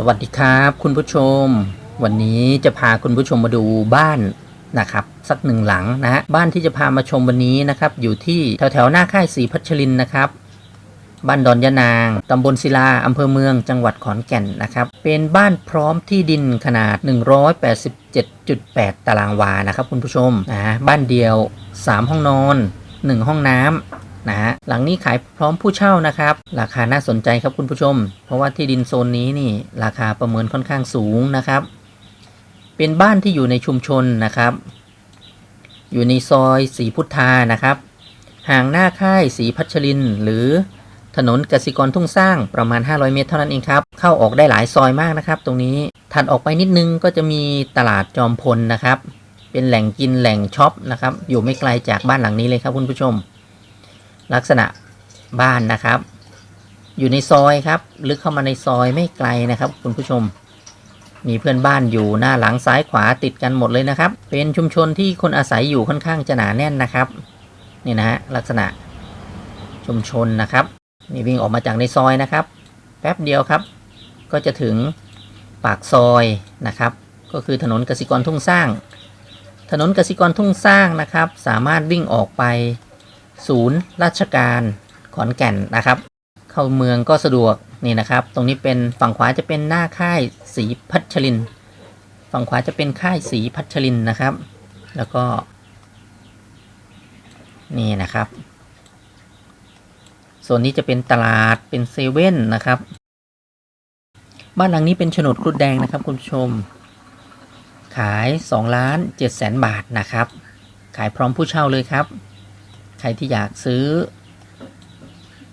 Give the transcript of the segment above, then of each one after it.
สวัสดีครับ คุณผู้ชม วันนี้จะพาคุณผู้ชมมาดูบ้านนะครับ สักหนึ่งหลังนะฮะบ้านที่จะพามาชมวันนี้นะครับ อยู่ที่แถวแถวๆหน้าค่ายศรีพัชรินนะครับ บ้านดอนยะนางตำบลศิลาอำเภอเมืองจังหวัดขอนแก่นนะครับ เป็นบ้านพร้อมที่ดินขนาด 187.8 ตารางวานะครับ คุณผู้ชมนะฮะบ้านเดียว 3 ห้องนอน 1 ห้องน้ำ นะฮะหลังนี้ขายพร้อมผู้เช่านะครับ ราคาน่าสนใจครับคุณผู้ชม เพราะว่าที่ดินโซนนี้นี่ราคาประเมินค่อนข้างสูงนะครับ เป็นบ้านที่อยู่ในชุมชนนะครับ อยู่ในซอยสีพุทธานะครับ ห่างหน้าค่ายสีพัชริน หรือถนนกสิกรทุ่งสร้างประมาณ 500 เมตรเท่านั้นเองครับ เข้าออกได้หลายซอยมากนะครับ ตรงนี้ถัดออกไปนิดนึงก็จะมีตลาดจอมพลนะครับ เป็นแหล่งกินแหล่งช็อปนะครับ อยู่ไม่ไกลจากบ้านหลังนี้เลยครับคุณผู้ชม ลักษณะบ้านนะครับ อยู่ในซอยครับ ลึกเข้ามาในซอยไม่ไกลนะครับ คุณผู้ชม มีเพื่อนบ้านอยู่หน้าหลังซ้ายขวาติดกันหมดเลยนะครับ เป็นชุมชนที่คนอาศัยอยู่ค่อนข้างจะหนาแน่นนะครับนี่นะฮะลักษณะชุมชนนะครับนี่วิ่งออกมาจากในซอยนะครับ แป๊บเดียวครับ ก็จะถึงปากซอยนะครับ ก็คือถนนกสิกรทุ่งสร้าง ถนนกสิกรทุ่งสร้างนะครับ สามารถวิ่งออกไป ศูนย์ราชการขอนแก่นนะครับ เข้าเมืองก็สะดวกนี่นะครับ ตรงนี้เป็นฝั่งขวาจะเป็นหน้าค่ายสีพัชริน ฝั่งขวาจะเป็นค่ายสีพัชรินนะครับ แล้วก็ นี่นะครับส่วนนี้จะเป็นตลาดเป็นเซเว่นนะครับ บ้านหลังนี้เป็นโฉนดครุฑแดงนะครับคุณผู้ชม ขาย2ล้าน7แสนบาทนะครับ ขายพร้อมผู้เช่าเลยครับ ใครที่อยากซื้อ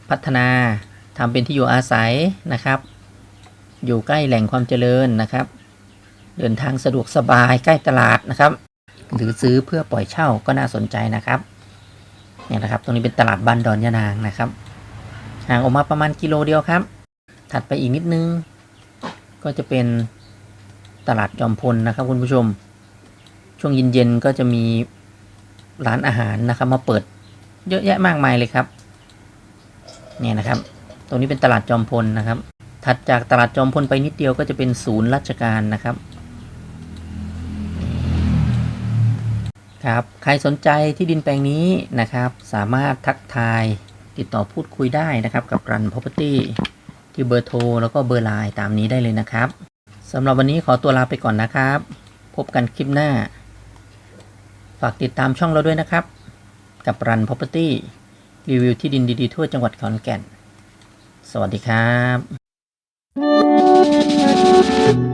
พัฒนาทำเป็นที่อยู่อาศัยนะครับ อยู่ใกล้แหล่งความเจริญนะครับ เดินทางสะดวกสบายใกล้ตลาดนะครับ หรือซื้อเพื่อปล่อยเช่าก็น่าสนใจนะครับเนี่ยนะครับ ตรงนี้เป็นตลาดบ้านดอนยะนางนะครับ ห่างออกมาประมาณกิโลเดียวครับ ถัดไปอีกนิดนึง ก็จะเป็นตลาดจอมพลนะครับคุณผู้ชม ช่วงเย็นๆก็จะมีร้านอาหารนะครับ มาเปิด เยอะแยะมากมายเลยครับ เนี่ยนะครับ ตรงนี้เป็นตลาดจอมพลนะครับ ถัดจากตลาดจอมพลไปนิดเดียวก็จะเป็นศูนย์ราชการนะครับ ครับ ใครสนใจที่ดินแปลงนี้นะครับ สามารถทักทายติดต่อพูดคุยได้นะครับกับรัน property ที่เบอร์โทรแล้วก็เบอร์ไลน์ตามนี้ได้เลยนะครับสำหรับวันนี้ขอตัวลาไปก่อนนะครับ พบกันคลิปหน้า ฝากติดตามช่องเราด้วยนะครับ กับรัน Property รีวิวที่ดินดีๆ ทั่วจังหวัดขอนแก่น สวัสดีครับ